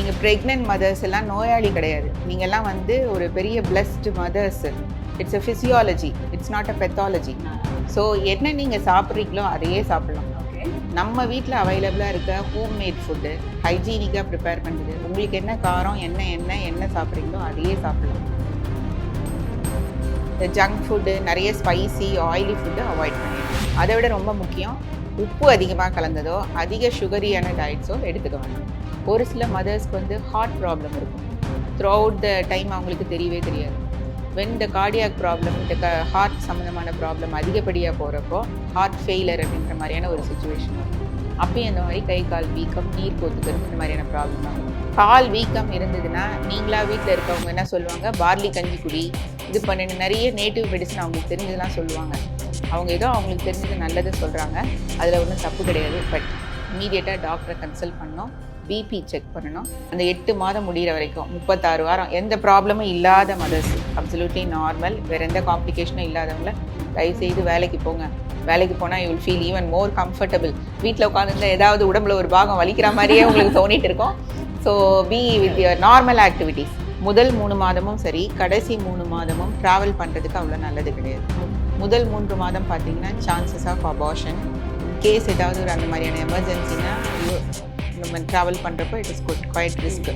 நீங்கள் pregnant mothers எல்லாம் நோயாளி கிடையாது. நீங்கள்லாம் வந்து ஒரு பெரிய blessed mothers it's a physiology it's not a pathology so என்ன நீங்கள் சாப்பிட்றீங்களோ அதையே சாப்பிடலாம். ஓகே நம்ம வீட்டில் அவைலபிளாக இருக்க ஹோம் மேட் ஃபுட்டு ஹைஜீனிக்காக ப்ரிப்பேர் பண்ணுறது உங்களுக்கு என்ன காரம் என்ன என்ன என்ன சாப்பிட்றீங்களோ அதையே சாப்பிடலாம். ஜங்க் ஃபுட்டு நிறைய ஸ்பைசி ஆயிலி ஃபுட்டு அவாய்ட் பண்ணிடணும். அதை விட ரொம்ப முக்கியம் உப்பு அதிகமாக கலந்ததோ அதிக சுகரியான டயட்ஸோ எடுத்துக்க வேண்டாம். ஒரு சில மதர்ஸ்க்கு வந்து ஹார்ட் ப்ராப்ளம் இருக்கும். த்ரூ அவுட் த டைம் அவங்களுக்கு தெரியவே தெரியாது. வென் த கார்டியாக் ப்ராப்ளம் இந்த க ஹார்ட் சம்மந்தமான ப்ராப்ளம் அதிகப்படியாக போகிறப்போ ஹார்ட் ஃபெயிலர் அப்படின்ற மாதிரியான ஒரு சுச்சுவேஷன் அப்பயும் இந்த மாதிரி கை கால் வீக்கம் நீர் கோத்துக்கிறது இந்த மாதிரியான ப்ராப்ளம் ஆகும். கால் வீக்கம் இருந்ததுன்னா நீங்களா வீட்டில் இருக்கவங்க என்ன சொல்லுவாங்க? பார்லி கஞ்சி குடி இது பண்ணு நிறைய நேட்டிவ் மெடிசன் அவங்களுக்கு தெரிஞ்சதெல்லாம் சொல்லுவாங்க. அவங்க ஏதோ அவங்களுக்கு தெரிஞ்சது நல்லது சொல்கிறாங்க அதில் ஒன்றும் தப்பு கிடையாது. பட் இமீடியட்டாக டாக்டரை கன்சல்ட் பண்ணோம் பிபி செக் பண்ணணும். அந்த எட்டு மாதம் முடிகிற வரைக்கும் முப்பத்தாறு வாரம் எந்த ப்ராப்ளமும் இல்லாத மதர்ஸ் அப்சல்யூட்லி நார்மல் வேறு எந்த காம்ப்ளிகேஷனும் இல்லாதவங்கள தயவுசெய்து வேலைக்கு போங்க. வேலைக்கு போனால் you will feel even more comfortable வீட்டில் உட்காந்துருந்தா ஏதாவது உடம்புல ஒரு பாகம் வலிக்கிற மாதிரியே உங்களுக்கு தோணிட்டு இருக்கும். So be with your normal activities முதல் மூணு மாதமும் சரி கடைசி மூணு மாதமும் ட்ராவல் பண்ணுறதுக்கு அவ்வளோ நல்லது கிடையாது. முதல் மூன்று மாதம் பார்த்தீங்கன்னா சான்சஸ் ஆஃப் அபார்ஷன் கேஸ் ஏதாவது ஒரு அந்த மாதிரியான எமர்ஜென்சினா நம்ம ட்ராவல் பண்ணுறப்போ it is good quite risk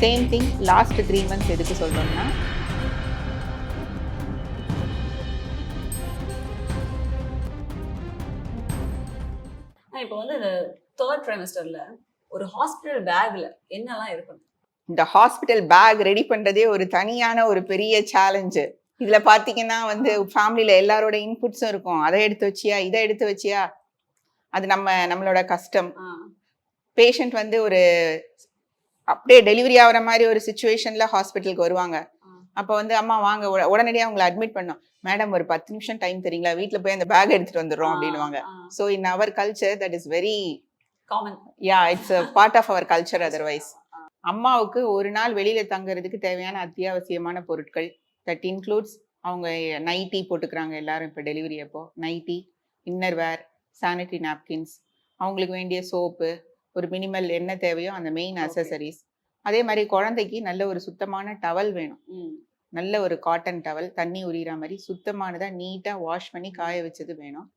same thing last three months எதுக்கு சொல்கிறோம்னா இப்போ வந்து இந்த தேர்ட் ட்ரைமஸ்டரில் ஒரு ஹாஸ்பிட்டல் பேக்ல என்னெல்லாம் இருக்கணும் இந்த ஹாஸ்பிட்டல் பேக் ரெடி பண்ணுறதே ஒரு தனியான ஒரு பெரிய சேலஞ்சு இதில் பார்த்தீங்கன்னா வந்து ஃபேமிலியில் எல்லாரோட இன்புட்ஸும் இருக்கும். அதை எடுத்து வச்சியா இதை எடுத்து வச்சியா? அது நம்ம நம்மளோட கஷ்டம் பேஷண்ட் வந்து ஒரு அப்படியே டெலிவரி ஆகிற மாதிரி ஒரு சுச்சுவேஷனில் ஹாஸ்பிட்டலுக்கு வருவாங்க. அப்போ வந்து அம்மா வாங்க உட- உடனடியாக அவங்களை அட்மிட் பண்ணோம். மேடம் ஒரு பத்து நிமிஷம் டைம் தெரியுங்களா வீட்டில் போய் அந்த பேக் எடுத்துகிட்டு வந்துடுறோம் அப்படின்னுவாங்க. ஆ, so in our culture that is very common. Yeah it's part of our culture otherwise அம்மாவுக்கு ஒரு நாள் வெளியில தங்குறதுக்கு தேவையான அத்தியாவசியமான பொருட்கள் தட் இன்க்ளூட்ஸ் அவங்க நைட்டி போட்டுக்கிறாங்க எல்லாரும் இப்போ டெலிவரி அப்போ. Nightie inner wear sanitary napkins அவங்களுக்கு வேண்டிய சோப்பு ஒரு மினிமல் என்ன தேவையோ அந்த மெயின். அசசரிஸ் அதே மாதிரி குழந்தைக்கு நல்ல ஒரு சுத்தமான டவல் வேணும். நல்ல ஒரு காட்டன் டவல் தண்ணி உரியிற மாதிரி சுத்தமானதாக நீட்டாக வாஷ் பண்ணி காய வச்சது வேணும்.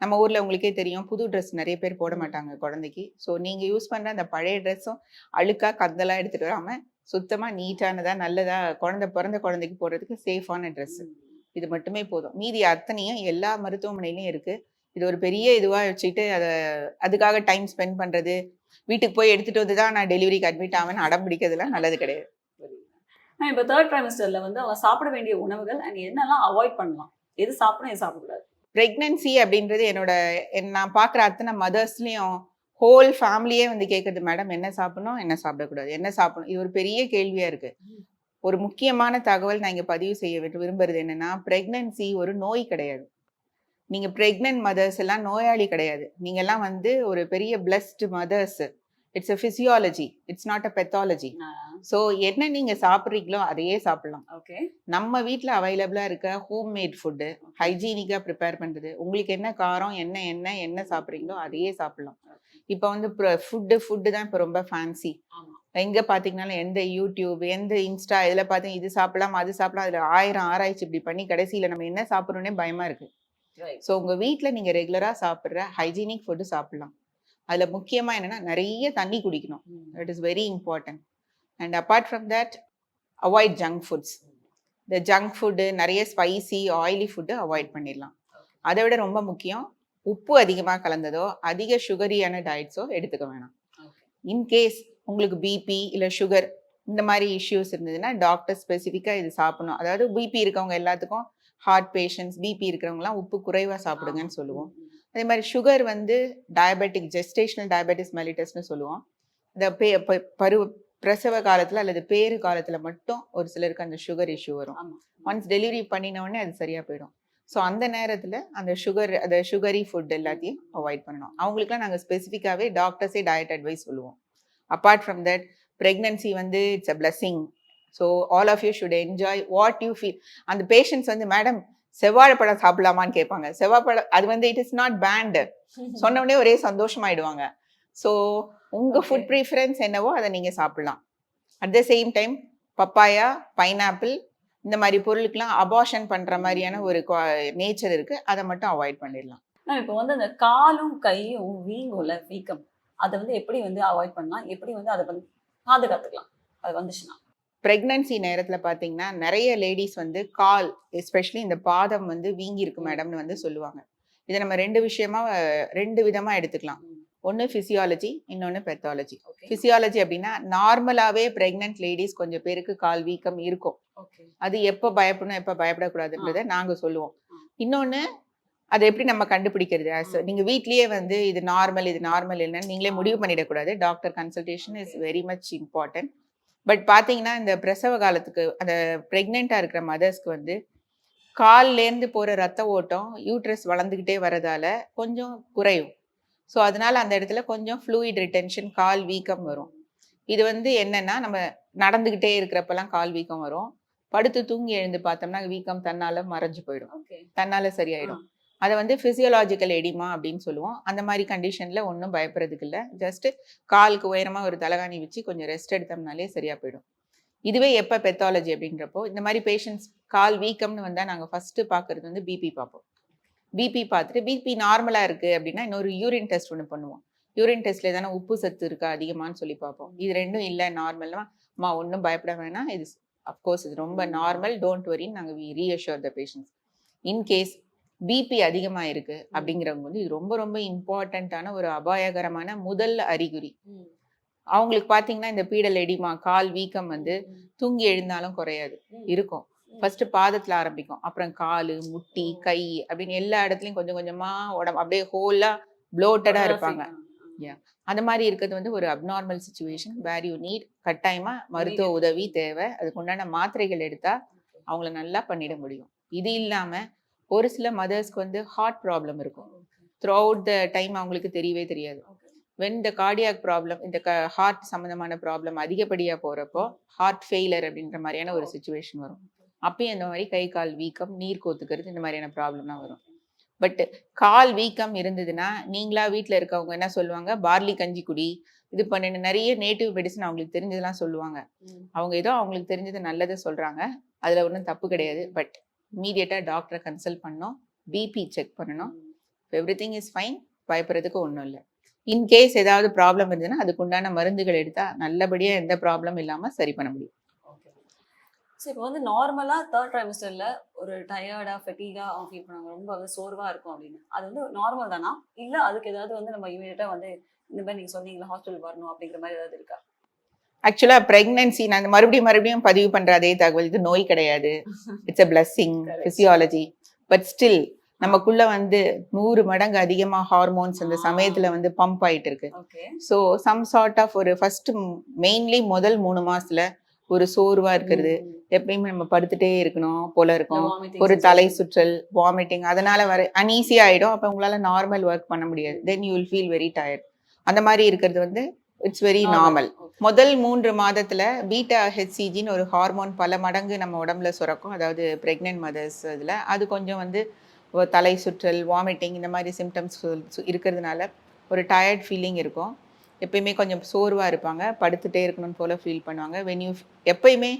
நம்ம ஊரில் உங்களுக்கே தெரியும். புது ட்ரெஸ் நிறைய பேர் போட மாட்டாங்க குழந்தைக்கு. ஸோ நீங்கள் யூஸ் பண்ணுற அந்த பழைய ட்ரெஸ்ஸும் அழுக்கா கந்தெல்லாம் எடுத்துகிட்டு வராமல் சுத்தமாக நீட்டானதாக நல்லதாக குழந்தை பிறந்த குழந்தைக்கு போடுறதுக்கு சேஃபான ட்ரெஸ் இது மட்டுமே போதும். மீதி அத்தனையும் எல்லா மருத்துவமனையிலையும் இருக்குது இது ஒரு பெரிய இதுவாக வச்சுக்கிட்டு அதை அதுக்காக டைம் ஸ்பெண்ட் பண்ணுறது வீட்டுக்கு போய் எடுத்துகிட்டு வந்து தான் நான் டெலிவரிக்கு அட்மிட் ஆவேன்னு அடம் பிடிக்கிறதுலாம் நல்லது கிடையாது. இப்போ தேர்ட் ட்ரைமஸ்டர்ல வந்து அவங்க சாப்பிட வேண்டிய உணவுகள் அண்ட் என்னெல்லாம் அவாய்ட் பண்ணலாம்? எது சாப்பிடணும் எது சாப்பிடக்கூடாது? ப்ரெக்னன்சி அப்படின்றது என்னோட என் நான் பார்க்குற அத்தனை மதர்ஸ்லேயும் ஹோல் ஃபேமிலியே வந்து கேட்குறது மேடம் என்ன சாப்பிடணும் என்ன சாப்பிடக்கூடாது என்ன சாப்பிடணும்? இது ஒரு பெரிய கேள்வியாக இருக்குது ஒரு முக்கியமான தகவல் நான் இங்கே பதிவு செய்ய விட்டு விரும்புறது என்னன்னா ப்ரெக்னன்சி ஒரு நோய் கிடையாது. நீங்கள் ப்ரெக்னென்ட் மதர்ஸ் எல்லாம் நோயாளி கிடையாது. நீங்கள்லாம் வந்து ஒரு பெரிய blessed mothers it's a physiology it's not a pathology so என்ன நீங்கள் சாப்பிட்றீங்களோ அதையே சாப்பிடலாம். ஓகே நம்ம வீட்டில் அவைலபிளாக இருக்க ஹோம் மேட் ஃபுட்டு ஹைஜீனிக்காக ப்ரிப்பேர் பண்ணுறது உங்களுக்கு என்ன காரம் என்ன என்ன என்ன சாப்பிட்றீங்களோ அதையே சாப்பிடலாம். இப்போ வந்து ஃபுட்டு ஃபுட்டு தான் இப்போ ரொம்ப ஃபேன்சி எங்கே பார்த்தீங்கனாலும் எந்த யூடியூப் எந்த இன்ஸ்டா இதில் பார்த்தீங்க இது சாப்பிடலாம் அது சாப்பிடலாம் அதில் ஆயிரம் ஆராய்ச்சி இப்படி பண்ணி கடைசியில் நம்ம என்ன சாப்பிட்றோன்னே பயமாக இருக்குது ஸோ உங்கள் வீட்டில் நீங்கள் ரெகுலராக சாப்பிட்ற ஹைஜீனிக் ஃபுட்டு சாப்பிடலாம். அதில் முக்கியமாக என்னென்னா நிறைய தண்ணி குடிக்கணும். That is very important and apart from that avoid junk foods இந்த ஜங்க் ஃபுட்டு நிறைய ஸ்பைசி ஆயிலி ஃபுட்டு அவாய்ட் பண்ணிடலாம். அதை விட ரொம்ப முக்கியம் உப்பு அதிகமாக கலந்ததோ அதிக சுகரியான டயட்ஸோ எடுத்துக்க வேணாம். இன்கேஸ் உங்களுக்கு பிபி இல்லை சுகர் இந்த மாதிரி இஷ்யூஸ் இருந்ததுன்னா டாக்டர் ஸ்பெசிஃபிக்காக இது சாப்பிடணும். அதாவது பிபி இருக்கவங்க எல்லாத்துக்கும் ஹார்ட் பேஷண்ட்ஸ் பிபி இருக்கிறவங்கலாம் உப்பு குறைவாக சாப்பிடுங்கன்னு சொல்லுவோம். அதே மாதிரி சுகர் வந்து டயபெட்டிக் ஜெஸ்டேஷனல் டயபெட்டிஸ் மெலிட்டஸ்னு சொல்லுவோம். இந்த பே ப- பருவ பிரசவ காலத்தில் அல்லது பேறு காலத்தில் மட்டும் ஒரு சிலருக்கு அந்த சுகர் இஷ்யூ வரும். ஒன்ஸ் டெலிவரி பண்ணின உடனே அது சரியாக போயிடும். ஸோ அந்த நேரத்தில் அந்த சுகர் அந்த சுகரி ஃபுட் எல்லாத்தையும் அவாய்ட் பண்ணணும். அவங்களுக்குலாம் நாங்கள் ஸ்பெசிஃபிக்காகவே டாக்டர்ஸே டயட் அட்வைஸ் சொல்லுவோம். அப்பார்ட் ஃப்ரம் தட் ப்ரெக்னன்சி வந்து it's a blessing. So all of you should enjoy what you feel அந்த பேஷண்ட்ஸ் வந்து மேடம் செவ்வாழைப்பழம் சாப்பிடலாமான்னு கேட்பாங்க. செவ்வாழைப்பழம் அது வந்து இட் இஸ் நாட் பேண்டு சொன்ன உடனே ஒரே சந்தோஷமாயிடுவாங்க. ஸோ உங்க Okay. ஃபுட் ப்ரிஃபரன்ஸ் என்னவோ அதை நீங்க சாப்பிடலாம். At the same time papaya pineapple இந்த மாதிரி பொருளுக்கெல்லாம் அபார்ஷன் பண்ற மாதிரியான ஒரு நேச்சர் இருக்கு. அதை மட்டும் அவாய்ட் பண்ணிடலாம். இப்போ வந்து அந்த காலும் கையும் வீங்கும்ல வீக்கம் அதை வந்து எப்படி வந்து அவாய்ட் பண்ணலாம்? எப்படி வந்து அதை வந்து பாதுகாத்துக்கலாம்? அது வந்துச்சுன்னா. பிரெக்னன்சி நேரத்துல பாத்தீங்கன்னா நிறைய லேடிஸ் வந்து கால் எஸ்பெஷலி இந்த பாதம் வந்து வீங்கி இருக்கு மேடம்னு வந்து சொல்லுவாங்க. இதை நம்ம ரெண்டு விஷயமா ரெண்டு விதமா எடுத்துக்கலாம். ஒன்று ஃபிசியாலஜி இன்னொன்று பெத்தாலஜி ஃபிசியாலஜி அப்படின்னா நார்மலாவே பிரெக்னென்ட் லேடிஸ் கொஞ்சம் பேருக்கு கால் வீக்கம் இருக்கும். அது எப்போ பயப்படணும் எப்போ பயப்படக்கூடாதுன்றதை நாங்க சொல்லுவோம். ஆ. இன்னொன்னு அதை எப்படி நம்ம கண்டுபிடிக்கிறது? As a- நீங்க வீட்லயே வந்து இது நார்மல் இது நார்மல் இல்லைன்னு நீங்களே முடிவு பண்ணிடக்கூடாது. Doctor consultation is very much important but பாத்தீங்கன்னா இந்த பிரசவ காலத்துக்கு அந்த பிரெக்னெண்டா இருக்கிற மதர்ஸ்க்கு வந்து கால்லேருந்து போற ரத்த ஓட்டம் யூட்ரஸ் வளர்ந்துக்கிட்டே வரதால கொஞ்சம் குறையும். ஸோ அதனால அந்த இடத்துல கொஞ்சம் ஃப்ளூயிட் ரிட்டென்ஷன் கால் வீக்கம் வரும். இது வந்து என்னன்னா நம்ம நடந்துக்கிட்டே இருக்கிறப்பெல்லாம் கால் வீக்கம் வரும். படுத்து தூங்கி எழுந்து பார்த்தோம்னா வீக்கம் தன்னால மறைஞ்சு போயிடும். தன்னால சரியாயிடும். அதை வந்து பிசியோலாஜிக்கல் எடிமா அப்படின்னு சொல்லுவோம். அந்த மாதிரி கண்டிஷன்ல ஒன்றும் பயப்படுறதுக்கு இல்லை. ஜஸ்ட் காலுக்கு உயரமா ஒரு தலகாணி வச்சு கொஞ்சம் ரெஸ்ட் எடுத்தோம்னாலே சரியா போயிடும். இதுவே எப்போ பெத்தாலஜி அப்படின்றப்போ இந்த மாதிரி பேஷண்ட்ஸ் கால் வீக்கம்னு வந்தால் நாங்கள் ஃபர்ஸ்ட் பார்க்கறது வந்து பிபி பார்ப்போம். பிபி பார்த்துட்டு பிபி நார்மலாக இருக்கு அப்படின்னா இன்னொரு யூரின் டெஸ்ட் ஒன்று பண்ணுவோம். யூரின் டெஸ்ட்ல தானே உப்பு சத்து இருக்கா அதிகமான்னு சொல்லி பார்ப்போம். இது ரெண்டும் இல்லை நார்மல்னா அம்மா ஒன்றும் பயப்பட வேணாம். இது அஃப்கோர்ஸ் இது ரொம்ப நார்மல் டோன்ட் வரின்னு நாங்கள் we reassure the patients in case BP அதிகமாக இருக்கு அப்படிங்கிறவங்க வந்து இது ரொம்ப ரொம்ப இம்பார்ட்டண்ட்டான ஒரு அபாயகரமான முதல் அறிகுறி. அவங்களுக்கு பார்த்தீங்கன்னா இந்த பீடல் எடிமா கால் வீக்கம் வந்து தூங்கி எழுந்தாலும் குறையாது. இருக்கும். ஃபர்ஸ்ட் பாதத்துல ஆரம்பிக்கும். அப்புறம் காலு முட்டி கை அப்படின்னு எல்லா இடத்துலயும் கொஞ்சம் கொஞ்சமா உடம்பு அப்படியே ஹோலா ப்ளோட்டடா இருப்பாங்க. அந்த மாதிரி இருக்கிறது வந்து ஒரு abnormal situation where you need கட்டாயமா மருத்துவ உதவி தேவை. அதுக்கு உண்டான மாத்திரைகள் எடுத்தா அவங்கள நல்லா பண்ணிட முடியும். இது இல்லாம ஒரு சில மதர்ஸ்க்கு வந்து ஹார்ட் ப்ராப்ளம் இருக்கும். த்ரூ அவுட் த டைம் அவங்களுக்கு தெரியவே தெரியாது. வென் த கார்டியாக் ப்ராப்ளம் இந்த ஹார்ட் சம்மந்தமான ப்ராப்ளம் அதிகப்படியாக போகிறப்போ ஹார்ட் ஃபெயிலர் அப்படின்ற மாதிரியான ஒரு சுச்சுவேஷன் வரும். அப்பயும் இந்த மாதிரி கை கால் வீக்கம் நீர் கோத்துக்கிறது இந்த மாதிரியான ப்ராப்ளம்லாம் வரும். பட் கால் வீக்கம் இருந்ததுன்னா நீங்களா வீட்டில் இருக்கவங்க என்ன சொல்லுவாங்க? பார்லி கஞ்சி குடி இது பண்ணிட்டு நிறைய நேட்டிவ் மெடிசன் அவங்களுக்கு தெரிஞ்சதெல்லாம் சொல்லுவாங்க. அவங்க ஏதோ அவங்களுக்கு தெரிஞ்சது நல்லதை சொல்கிறாங்க அதில் ஒன்றும் தப்பு கிடையாது. பட் இமீடியட்டாக டாக்டரை கன்சல்ட் பண்ணணும் பிபி செக் பண்ணணும். எவ்ரி திங் இஸ் ஃபைன் பயப்படுறதுக்கு ஒன்றும் இல்லை. இன்கேஸ் ஏதாவது ப்ராப்ளம் இருந்ததுன்னா அதுக்கு உண்டான மருந்துகள் எடுத்தா நல்லபடியா எந்த ப்ராப்ளம் இல்லாம சரி பண்ண முடியும். ஸோ இப்போ வந்து நார்மலா தேர்ட் ட்ரைமஸ்டர்ல ஒரு டயர்டா ஃபெட்டிகா அவங்க ஃபீல் பண்ணாங்க ரொம்ப வந்து சோர்வா இருக்கும் அப்படின்னு. அது வந்து நார்மல் தானா? இல்ல அதுக்கு ஏதாவது வந்து நம்ம இமீடியட்டா வந்து இந்த மாதிரி நீங்க சொன்னீங்களா ஹாஸ்பிட்டல் வரணும் அப்படிங்கிற மாதிரி ஏதாவது இருக்கா? ஆக்சுவலா பிரெக்னன்சி நான் மறுபடியும் மறுபடியும் பதிவு பண்ற அதே தகவல் இது நோய் கிடையாது. It's a blessing. Physiology but still நமக்குள்ள வந்து நூறு மடங்கு அதிகமா ஹார்மோன்ஸ் அந்த. சமயத்துல வந்து பம்ப் ஆயிட்டு இருக்கு ஸோ சம் சார்ட் ஆஃப் ஒரு ஃபர்ஸ்ட் மெயின்லி முதல் மூணு மாசத்துல ஒரு சோர்வா இருக்கிறது. எப்பயுமே நம்ம படுத்துட்டே இருக்கணும் போல இருக்கும். ஒரு தலை சுற்றல் வாமிட்டிங் அதனால வர அன்ஈஸி ஆயிடும். அப்போ உங்களால நார்மல் ஒர்க் பண்ண முடியாது. Then you will feel very tired அந்த மாதிரி இருக்கிறது வந்து இட்ஸ் வெரி நார்மல் முதல் மூன்று மாதத்துல பீட்டா ஹெச்சிஜின்னு ஒரு ஹார்மோன் பல மடங்கு நம்ம உடம்புல சுரக்கும். அதாவது பிரெக்னென்ட் மதர்ஸ் இதில் அது கொஞ்சம் வந்து தலை சுற்றல் வாமிட்டிங் இந்த மாதிரி சிம்டம்ஸ் இருக்கிறதுனால ஒரு டயர்ட் ஃபீலிங் இருக்கும். எப்பயுமே கொஞ்சம் சோர்வாக இருப்பாங்க. படுத்துட்டே இருக்கணும்னு போல ஃபீல் பண்ணுவாங்க. வென் யூ எப்பயுமே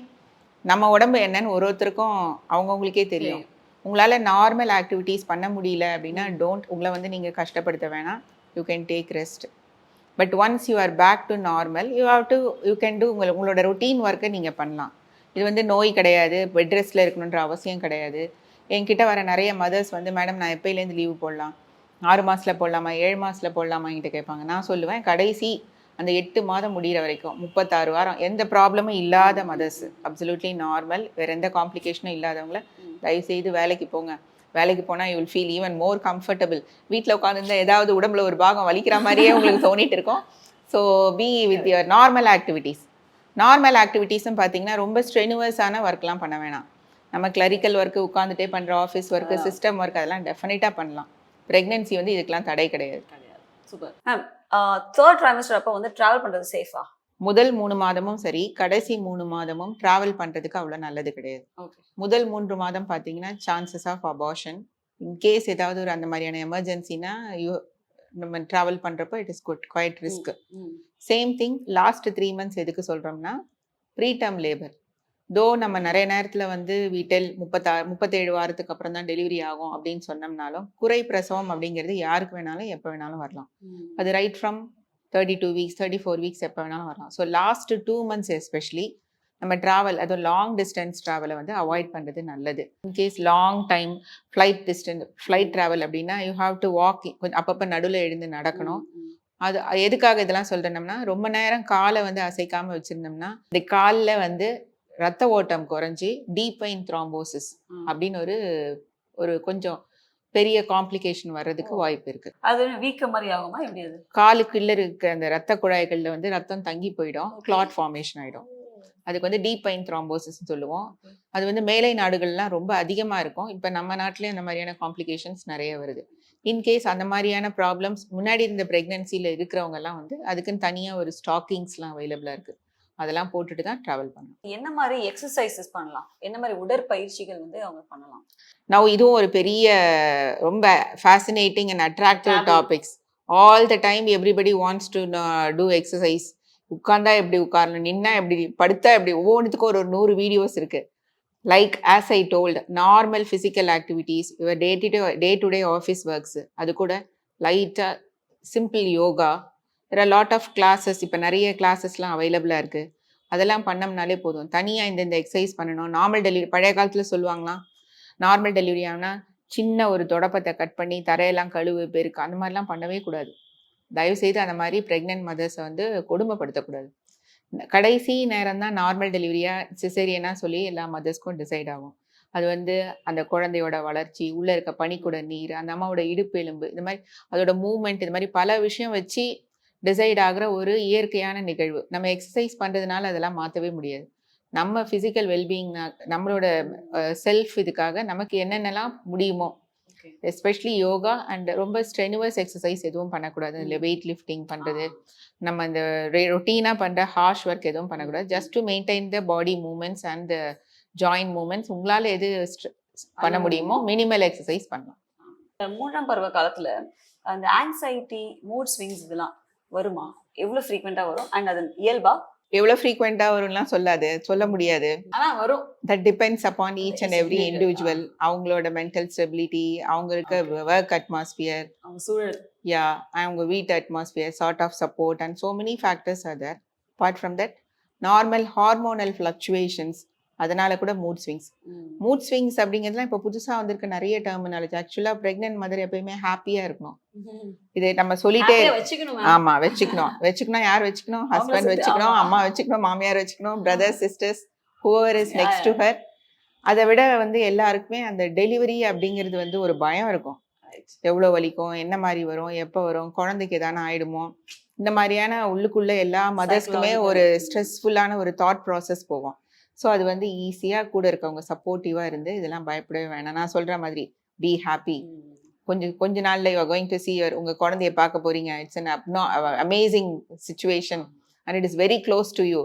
நம்ம உடம்பு என்னன்னு ஒரு ஒருத்தருக்கும் அவங்கவுங்களுக்கே தெரியும். உங்களால் நார்மல் ஆக்டிவிட்டீஸ் பண்ண முடியல அப்படின்னா டோன்ட் உங்களை வந்து நீங்கள் கஷ்டப்படுத்த வேணாம். You can take rest but once you are back to normal you have to you can do உங்கள் உங்களோட ரொட்டீன் ஒர்க்கை நீங்கள் பண்ணலாம். இது வந்து நோய் கிடையாது பெட் ரெஸ்ட்டில் இருக்கணுன்ற அவசியம் கிடையாது. என்கிட்ட வர நிறைய மதர்ஸ் வந்து மேடம் நான் எப்பயிலேருந்து லீவு போடலாம்? ஆறு மாதத்தில் போடலாமா? ஏழு மாதத்தில் போடலாமா? என்கிட்ட கேட்பாங்க. நான் சொல்லுவேன் கடைசி அந்த எட்டு மாதம் முடிகிற வரைக்கும் முப்பத்தாறு வாரம் எந்த ப்ராப்ளமும் இல்லாத மதர்ஸ் அப்சல்யூட்லி நார்மல் வேறு எந்த காம்ப்ளிகேஷனும் இல்லாதவங்கள தயவுசெய்து வேலைக்கு போங்க. வேலைக்கு போனால் you will feel even more comfortable வீட்டில் உட்காந்துருந்தா ஏதாவது உடம்புல ஒரு பாகம் வலிக்கிற மாதிரியே உங்களுக்கு தோணிட்டு இருக்கும். So be with your normal activities normal ஆக்டிவிட்டீஸும் பார்த்தீங்கன்னா ரொம்ப ஸ்ட்ரெனுவஸான ஒர்க்லாம் பண்ண வேணாம். நம்ம கிளரிக்கல் ஒர்க்கு உட்காந்துட்டே பண்ணுற ஆஃபீஸ் ஒர்க்கு சிஸ்டம் ஒர்க் அதெல்லாம் டெஃபினட்டாக பண்ணலாம். ப்ரெக்னென்சி வந்து இதுக்கெல்லாம் தடை கிடையாது. கிடையாது. சூப்பர் மேம் தேர்ட் ட்ரைமஸ்டர் அப்போ வந்து டிராவல் பண்றது சேஃபா முதல் மூணு மாதமும் சரி கடைசி மூணு மாதமும் டிராவல் பண்ணுறதுக்கு அவ்வளோ நல்லது கிடையாது. முதல் மூன்று மாதம் பார்த்தீங்கன்னா சான்சஸ் ஆஃப் அபார்ஷன் இன்கேஸ் ஏதாவது ஒரு அந்த மாதிரியான எமர்ஜென்சினா யூ நம்ம ட்ராவல் பண்ணுறப்போ it is good quite risk same thing last three months எதுக்கு சொல்கிறோம்னா ப்ரீடம் லேபர் தோ நம்ம நிறைய நேரத்தில் வந்து வீட்டில் முப்பத்தா முப்பத்தேழு வாரத்துக்கு அப்புறம் தான் டெலிவரி ஆகும் அப்படின்னு சொன்னோம்னாலும் குறை பிரசவம் அப்படிங்கிறது யாருக்கு வேணாலும் எப்போ வேணாலும் வரலாம். அது right from thirty two weeks thirty four weeks எப்போ வேணாலும் வரலாம். So last two months especially நம்ம ட்ராவல் அதுவும் லாங் டிஸ்டன்ஸ் ட்ராவலை வந்து அவாய்ட் பண்ணுறது நல்லது. In case long time flight distance flight travel அப்படின்னா யூ ஹாவ் டு வாக் கொஞ்சம் அப்பப்போ நடுவில் எழுந்து நடக்கணும். அது எதுக்காக இதெல்லாம் சொல்கிறோம்னா ரொம்ப நேரம் காலை வந்து அசைக்காமல் வச்சுருந்தோம்னா இந்த காலில் வந்து ரத்த ஓட்டம் குறைஞ்சி டீப்பைன் த்ராம்போசிஸ் அப்படின்னு ஒரு ஒரு கொஞ்சம் பெரிய காம்ப்ளிகேஷன் வர்றதுக்கு வாய்ப்பு இருக்குது அது வீக்க மாதிரி ஆகுமா? எப்படி அது? காலுக்குள்ள இருக்க அந்த ரத்த குழாய்கள்ல வந்து ரத்தம் தங்கி போயிடும். கிளாட் ஃபார்மேஷன் ஆயிடும். அதுக்கு வந்து டீப்பைன் த்ராம்போசிஸ் சொல்லுவோம். அது வந்து மேலை நாடுகள்லாம் ரொம்ப அதிகமா இருக்கும். இப்போ நம்ம நாட்டிலேயும் அந்த மாதிரியான காம்ப்ளிகேஷன்ஸ் நிறைய வருது. இன்கேஸ் அந்த மாதிரியான ப்ராப்ளம்ஸ் முன்னாடி இருந்த ப்ரெக்னன்சியில் இருக்கிறவங்க எல்லாம் வந்து அதுக்குன்னு தனியாக ஒரு ஸ்டாக்கிங்ஸ்லாம் அவைலபிளாக இருக்கு. அதெல்லாம் போட்டுட்டு தான் ட்ராவல் பண்ணணும். என்ன மாதிரி எக்ஸசைசஸ் பண்ணலாம்? என்ன மாதிரி உடற்பயிற்சிகள் வந்து அவங்க பண்ணலாம்? நான் இதுவும் ஒரு பெரிய ரொம்ப fascinating and attractive. Topics all the time everybody wants to do exercise உட்கார்ந்தா எப்படி உட்காரணும்? நின்னா எப்படி? படுத்தா எப்படி? ஒவ்வொன்றுத்துக்கும் ஒரு ஒரு நூறு வீடியோஸ் இருக்கு. Like as I told normal physical activities your day to day day to day office works அது கூட லைட்டாக simple yoga there lot of classes இப்போ நிறைய கிளாஸஸ்லாம் அவைலபிளாக இருக்குது அதெல்லாம் பண்ணோம்னாலே போதும். தனியாக இந்த இந்த எக்ஸசைஸ் பண்ணணும். நார்மல் டெலிவரி பழைய காலத்தில் சொல்லுவாங்களாம். நார்மல் டெலிவரி ஆனால் சின்ன ஒரு தொடப்பத்தை கட் பண்ணி தரையெல்லாம் கழுவு பெருக்கு அந்த மாதிரிலாம் பண்ணவே கூடாது. தயவு செய்து அந்த மாதிரி ப்ரெக்னென்ட் மதர்ஸை வந்து கொடுமைப்படுத்தக்கூடாது. கடைசி நேரம் தான் நார்மல் டெலிவரியாக சிசேரியனா சொல்லி எல்லா மதர்ஸ்க்கும் டிசைட் ஆகும். அது வந்து அந்த குழந்தையோட வளர்ச்சி உள்ளே இருக்க பனிக்கூட நீர் அந்த அம்மாவோட இடுப்பு எலும்பு இந்த மாதிரி அதோட மூமெண்ட் இந்த மாதிரி பல விஷயம் வச்சு டிசைட் ஆகுற ஒரு இயற்கையான நிகழ்வு. நம்ம எக்ஸசைஸ் பண்றதுனால அதெல்லாம் மாற்றவே முடியாது. நம்ம ஃபிசிக்கல் வெல்பீயிங் நம்மளோட செல்ஃப் இதுக்காக நமக்கு என்னென்னலாம் முடியுமோ. எஸ்பெஷலி யோகா அண்ட் ரொம்ப ஸ்ட்ரெனுவஸ் எக்ஸசைஸ் எதுவும் பண்ணக்கூடாது. இல்லை வெயிட் லிஃப்டிங் பண்ணுறது நம்ம இந்த ரொட்டீனாக பண்ணுற ஹார்ஷ் ஒர்க் எதுவும் பண்ணக்கூடாது. Just to maintain the body movements and the joint movements உங்களால் எது பண்ண முடியுமோ மினிமல் எக்ஸசைஸ் பண்ணலாம். மூன்றாம் பருவ காலத்துல அந்த ஆங்ஸைட்டி மூட் ஸ்விங்ஸ் இதெல்லாம் வருமா? எவ்வளவு ஃப்ரீக்வெண்டா வரும்? அண்ட் அது இயல்பா? எவ்வளோ ஃப்ரீக்வெண்ட்டாக வரும்லாம் சொல்லாது. சொல்ல முடியாது. ஆனா வரும். That depends upon each and every individual அவங்களோட மென்டல் ஸ்டெபிலிட்டி அவங்க இருக்க ஒர்க் அட்மாஸ்பியர் அவங்க சூழல். Yeah அவங்க வீட் atmosphere sort of support and so many factors are there. Apart from that normal hormonal fluctuations அதனால கூட மூட் ஸ்விங்ஸ். மூட் ஸ்விங்ஸ் அப்படிங்கிறதுலாம் இப்போ புதுசாக வந்திருக்க நிறைய டெர்மினாலஜி ஆக்சுவலாக ப்ரெக்னென்ட் மதர் எப்பயுமே ஹாப்பியாக இருக்கணும். இது நம்ம சொல்லிட்டே Happy ஆ வச்சுக்கணும் வச்சுக்கணும். வச்சுக்கணும் யார் வச்சுக்கணும்? ஹஸ்பண்ட் வச்சுக்கணும். அம்மா வச்சுக்கணும் மாமியார் வச்சுக்கணும் brothers sisters whoever is next to her அதை விட வந்து எல்லாருக்குமே அந்த டெலிவரி அப்படிங்கிறது வந்து ஒரு பயம் இருக்கும். எவ்வளோ வலிக்கும் என்ன மாதிரி வரும் எப்போ வரும் குழந்தைக்கு எதான ஆயிடுமோ? இந்த மாதிரியான உள்ளுக்குள்ள எல்லா மதர்ஸ்க்குமே. ஒரு ஸ்ட்ரெஸ்ஃபுல்லான ஒரு தாட் ப்ராசஸ் போகும். ஸோ அது வந்து ஈஸியாக கூட இருக்கவங்க சப்போர்ட்டிவாக இருந்து இதெல்லாம் பயப்படவே வேணாம். நான் சொல்கிற மாதிரி பி ஹாப்பி. கொஞ்சம் கொஞ்ச நாள்ல you going to see your உங்க குழந்தைய பார்க்க போறீங்க. It's an அப்னோ amazing situation and it is very close to you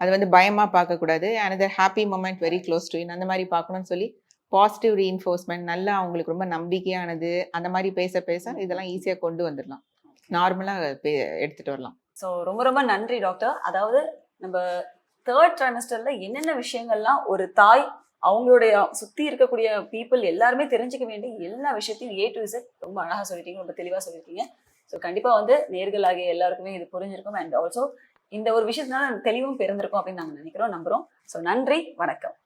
அது வந்து பயமா பார்க்க கூடாது. Another happy moment very close to you அந்த மாதிரி பார்க்கணும்னு சொல்லி பாசிட்டிவ் ரீஇன்ஃபோர்ஸ்மெண்ட் நல்லா அவங்களுக்கு ரொம்ப நம்பிக்கையானது அந்த மாதிரி பேச பேச இதெல்லாம் ஈஸியாக கொண்டு வந்துடலாம் நார்மலாக எடுத்துட்டு வரலாம். ஸோ ரொம்ப ரொம்ப நன்றி டாக்டர் அதாவது நம்ம தேர்ட் ட்ரைமஸ்டர்ல என்னென்ன விஷயங்கள்லாம் ஒரு தாய் அவங்களுடைய சுத்தி இருக்கக்கூடிய பீப்புள் எல்லாருமே தெரிஞ்சுக்க வேண்டிய எல்லா விஷயத்தையும் ஏ டு இசட் ரொம்ப அழகா சொல்லிட்டீங்க ரொம்ப தெளிவா சொல்லிட்டீங்க. ஸோ கண்டிப்பா வந்து நேர்களாகிய எல்லாருக்குமே இது புரிஞ்சிருக்கும். அண்ட் ஆல்சோ இந்த ஒரு விஷயத்தினால தெளிவும் பிறந்திருக்கும் அப்படின்னு நாங்கள் நினைக்கிறோம் நம்புறோம். ஸோ நன்றி வணக்கம்.